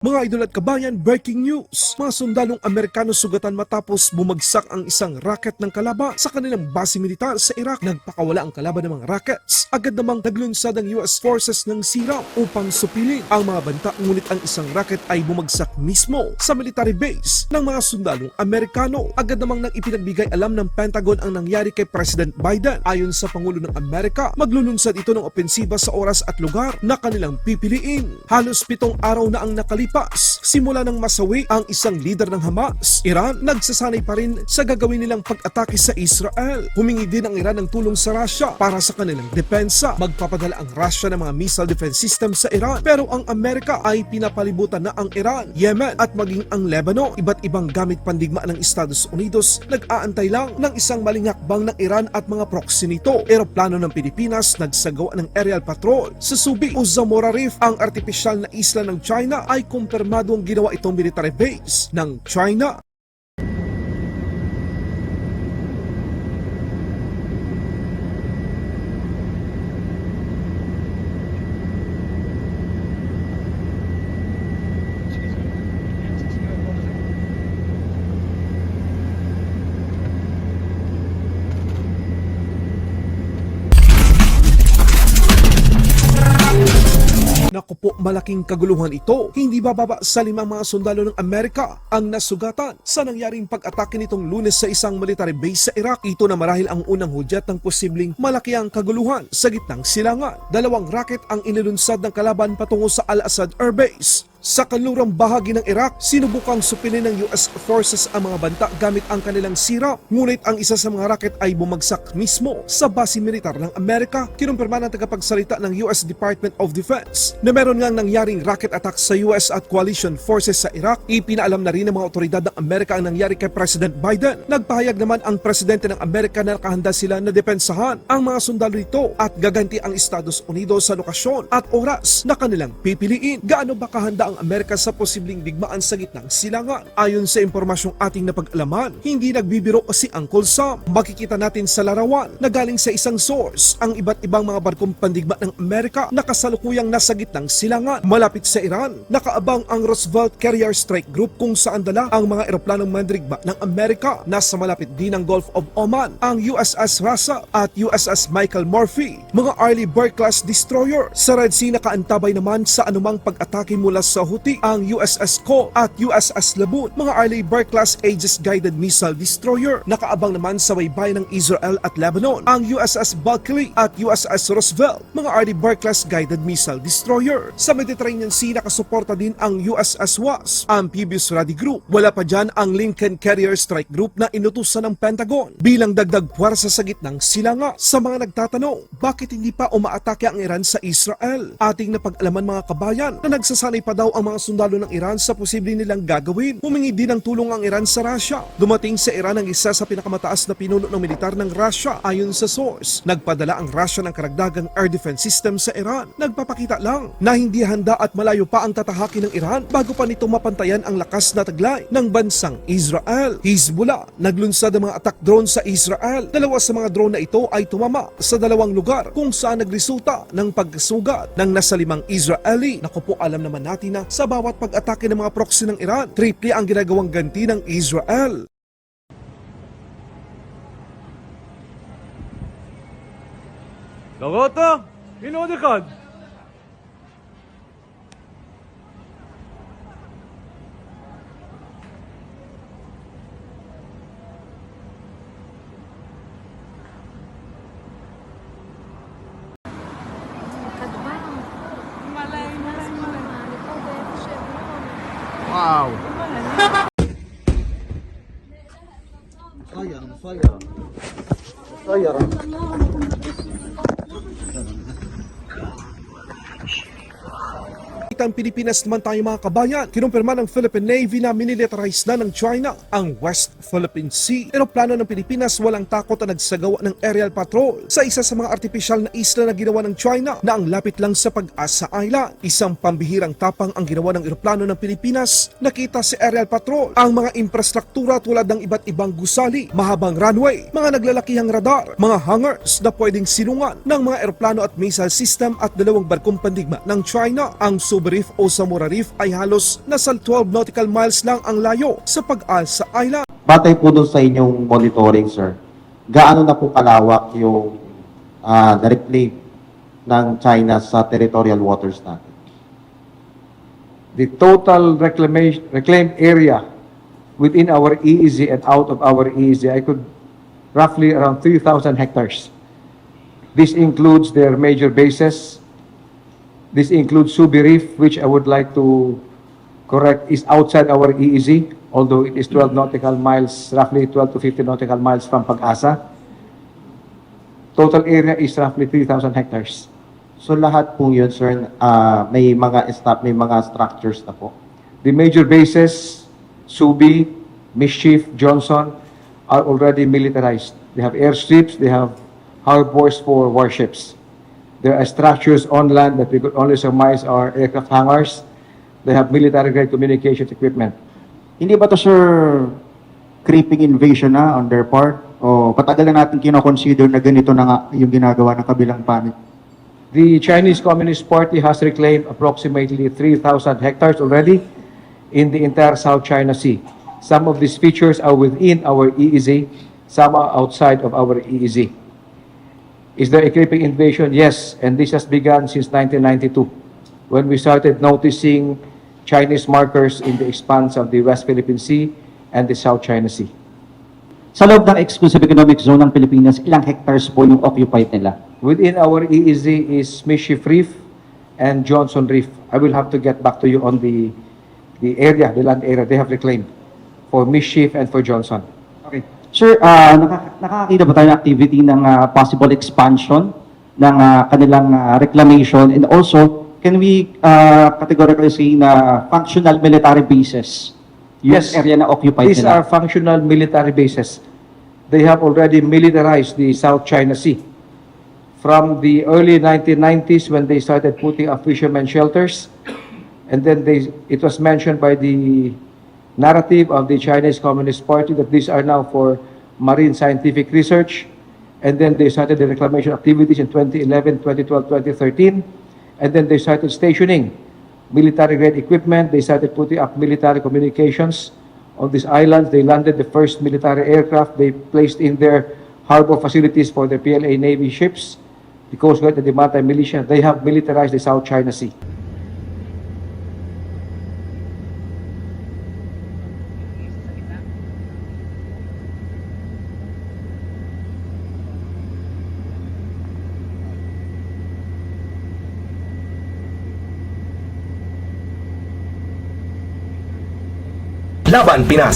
Mga idol at kabayan, breaking news! Mga sundalong Amerikano sugatan matapos bumagsak ang isang rocket ng kalaban sa kanilang base militar sa Iraq. Nagpakawala ang kalaban ng mga rockets. Agad namang naglunsad ang US forces ng Siram upang supilin ang mga banta ngunit ang isang rocket ay bumagsak mismo sa military base ng mga sundalong Amerikano. Agad namang nang ipinagbigay alam ng Pentagon ang nangyari kay President Biden. Ayon sa Pangulo ng Amerika, maglulunsad ito ng opensiba sa oras at lugar na kanilang pipiliin. Halos pitong araw na ang nakalipas simula nang masawi ang isang leader ng Hamas. Iran nagsasanay pa rin sa gagawin nilang pag-atake sa Israel. Humingi din ang Iran ng tulong sa Russia para sa kanilang depensa. Magpapadala ang Russia ng mga missile defense system sa Iran pero ang Amerika ay pinapalibutan na ang Iran, Yemen at maging ang Lebanon. Iba't ibang gamit pandigma ng Estados Unidos nag-aantay lang ng isang maling hakbang ng Iran at mga proxy nito. Eroplano ng Pilipinas nagsagawa ng aerial patrol sa Subi o Zamora Reef, ang artipisyal na isla ng China ay kumpirmadong ginawa itong military base ng China. Naku po, malaking kaguluhan ito. Hindi bababa sa limang mga sundalo ng Amerika ang nasugatan sa nangyaring pag-atake nitong lunes sa isang military base sa Iraq. Ito na marahil ang unang hudyat ng posibleng malaki ang kaguluhan sa gitnang silangan. Dalawang rocket ang inilunsad ng kalaban patungo sa Al-Assad Air Base. Sa kanlurang bahagi ng Iraq, sinubukang supinin ng US forces ang mga banta gamit ang kanilang sira. Ngunit ang isa sa mga rocket ay bumagsak mismo sa base militar ng Amerika. Kinumpirma ng tagapagsalita ng US Department of Defense na meron ngang nangyaring rocket attack sa US at coalition forces sa Iraq. Ipinaalam na rin ng mga otoridad ng Amerika ang nangyari kay President Biden. Nagpahayag naman ang presidente ng Amerika na nakahanda sila na depensahan ang mga sundalo nito at gaganti ang Estados Unidos sa lokasyon at oras na kanilang pipiliin. Gaano ba kahanda ang Amerika sa posibleng digmaan sa gitnang silangan? Ayon sa impormasyong ating napag-alaman, hindi nagbibiro si Uncle Sam. Makikita natin sa larawan na galing sa isang source ang iba't ibang mga barkong pandigma ng Amerika na kasalukuyang nasa gitnang silangan. Malapit sa Iran, nakaabang ang Roosevelt Carrier Strike Group kung saan dala ang mga eroplanong mandirigma ng Amerika. Nasa malapit din ng Gulf of Oman ang USS Rasa at USS Michael Murphy, mga Arleigh Burke-class destroyer. Sa Red Sea nakaantabay naman sa anumang pag-atake mula sa Houthi ang USS Cole at USS Laboon, mga Arleigh Burke-class Aegis Guided Missile Destroyer. Nakaabang naman sa waybay ng Israel at Lebanon ang USS Valkyrie at USS Roosevelt, mga Arleigh Burke-class Guided Missile Destroyer. Sa Mediterranean Sea nakasuporta din ang USS Wasp, Amphibious Ruddy Group. Wala pa dyan ang Lincoln Carrier Strike Group na inutusan ng Pentagon bilang dagdag puwersa sa gitnang silanga. Sa mga nagtatanong, bakit hindi pa umaatake ang Iran sa Israel? Ating napag-alaman mga kabayan na nagsasanay pa daw ang mga sundalo ng Iran sa posibleng nilang gagawin. Humingi din ng tulong ang Iran sa Russia. Dumating sa Iran ang isa sa pinakamataas na pinuno ng militar ng Russia ayon sa source. Nagpadala ang Russia ng karagdagang air defense system sa Iran. Nagpapakita lang na hindi handa at malayo pa ang tatahaki ng Iran bago pa nito mapantayan ang lakas na taglay ng bansang Israel. Hezbollah naglunsad ng mga attack drone sa Israel. Dalawa sa mga drone na ito ay tumama sa dalawang lugar kung saan nagresulta ng pagsugat ng nasa limang Israeli. Naku po alam naman natin na sa bawat pag-atake ng mga proxy ng Iran, triple ang ginagawang ganti ng Israel. 나갔 مخيرة مخيرة مخيرة maritime Pilipinas naman tayo mga kabayan. Kinumpirma ng Philippine Navy na minilitarize na ng China ang West Philippine Sea. Eroplano ng Pilipinas walang takot na nagsagawa ng aerial patrol sa isa sa mga artificial na isla na ginawa ng China na ang lapit lang sa Pag-asa Island. Isang pambihirang tapang ang ginawa ng eroplano ng Pilipinas. Nakita si aerial patrol ang mga infrastruktura tulad ng iba't ibang gusali, mahabang runway, mga naglalakihang radar, mga hangars na pwedeng sinungan ng mga eroplano at missile system at dalawang barkong pandigma ng China. Ang sobrang Reef o Samora Reef ay halos nasa 12 nautical miles lang ang layo sa Pag-asa Island. Batay po doon sa inyong monitoring, sir, gaano na po kalawak yung uh, na-reclaim ng China sa territorial waters natin? the total reclamation, reclaimed area within our EEZ and out of our EEZ, I could roughly around 3,000 hectares. This includes their major bases. This includes Subi Reef, which I would like to correct, is outside our EEZ, although it is 12 nautical miles, roughly 12 to 15 nautical miles from Pag-asa. Total area is roughly 3,000 hectares. So lahat po yun, sir, ah, may mga stop, may mga structures na po. The major bases, Subi, Mischief, Johnson, are already militarized. They have airstrips, they have harbors for warships. There are structures on land that we could only surmise are aircraft hangars. They have military-grade communications equipment. Hindi ba to sir creeping invasion na on their part? O patagal na natin kinoconsider na ganito na nga yung ginagawa ng kabilang panig? The Chinese Communist Party has reclaimed approximately 3,000 hectares already in the entire South China Sea. Some of these features are within our EEZ, some are outside of our EEZ. Is there a creeping invasion? Yes, and this has begun since 1992, when we started noticing Chinese markers in the expanse of the West Philippine Sea and the South China Sea. Sa loob ng exclusive economic zone ng Pilipinas, ilang hectares po yung occupied nila? Within our EEZ is Mischief Reef and Johnson Reef. I will have to get back to you on the, the area, the land area they have reclaimed for Mischief and for Johnson. Sir, ah, naka- nakakakita ba tayo ng activity ng ah, possible expansion ng ah, kanilang ah, reclamation and also can we ah, categorically say na functional military bases yung Yes. area na occupied These are nila? functional military bases. They have already militarized the South China Sea. From the early 1990s when they started putting up fishermen shelters, and then they, it was mentioned by the narrative of the Chinese Communist Party that these are now for marine scientific research, and then they started the reclamation activities in 2011, 2012, 2013, and then they started stationing military-grade equipment. They started putting up military communications on these islands. They landed the first military aircraft. They placed in their harbor facilities for the PLA Navy ships, Guard and the Maritime Militia. They have militarized the South China Sea. Laban Pinas